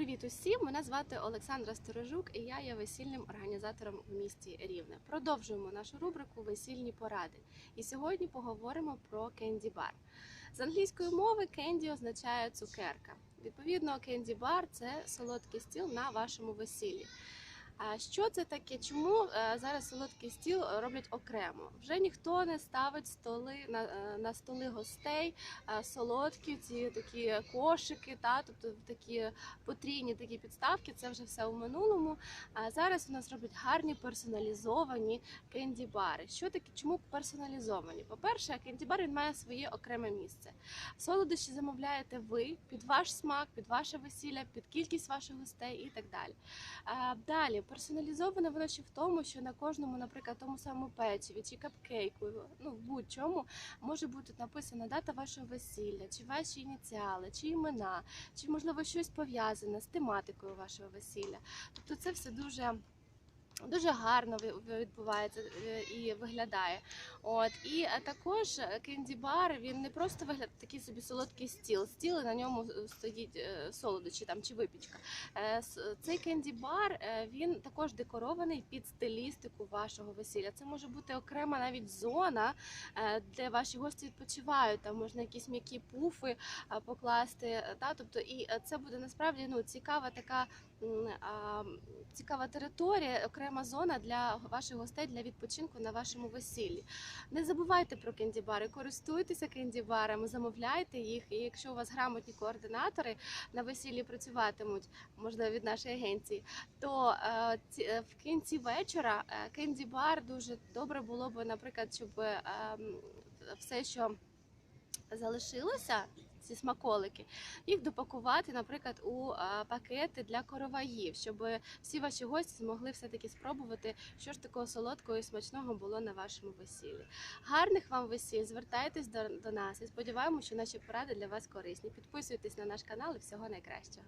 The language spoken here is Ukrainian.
привіт усім! Мене звати Олександра Сторожук, і я є весільним організатором в місті Рівне. Продовжуємо нашу рубрику Весільні поради. І сьогодні поговоримо про кенді бар. З англійської мови кенді означає цукерка. Відповідно, кенді бар це солодкий стіл на вашому весіллі. А що це таке? Чому е, зараз солодкий стіл роблять окремо? Вже ніхто не ставить столи на, е, на столи гостей солодкі, ці такі кошики, та тобто такі потрійні такі підставки. Це вже все у минулому. А зараз у нас роблять гарні персоналізовані кенді-бари. Що таке? Чому персоналізовані? По-перше, кенді-бар він має своє окреме місце. Солодощі замовляєте ви під ваш смак, під ваше весілля, під кількість ваших гостей і так далі. Далі персоналізоване воно ще в тому, що на кожному, наприклад, тому самому печиві чи капкейку, ну будь-чому може бути написана дата вашого весілля, чи ваші ініціали, чи імена, чи можливо щось пов'язане з тематикою вашого весілля. Тобто це все дуже. Дуже гарно відбувається е, і виглядає. От і е, також кенді-бар він не просто виглядає такий собі солодкий стіл. Стіл і на ньому е, стоїть е, солодощі там чи випічка. Е, Цей кенді-бар е, він також декорований під стилістику вашого весілля. Це може бути окрема навіть зона, е, де ваші гості відпочивають. Там можна якісь м'які пуфи е, покласти. е, Та тобто, і е, це буде насправді ну цікава така. Цікава територія, окрема зона для ваших гостей для відпочинку на вашому весіллі. Не забувайте про кенді-бари, користуйтеся кенді-барами, замовляйте їх. І якщо у вас грамотні координатори на весіллі працюватимуть, можливо, від нашої агенції, то е, е, в кінці вечора е, кенді-бар дуже добре було б, наприклад, щоб все, що залишилося. Ці смаколики їх допакувати, наприклад, у пакети для короваїв, щоб всі ваші гості змогли все таки спробувати, що ж такого солодкого і смачного було на вашому весіллі. Гарних вам весіль! Звертайтесь до, до нас і сподіваємося, що наші поради для вас корисні. Підписуйтесь на наш канал і всього найкращого.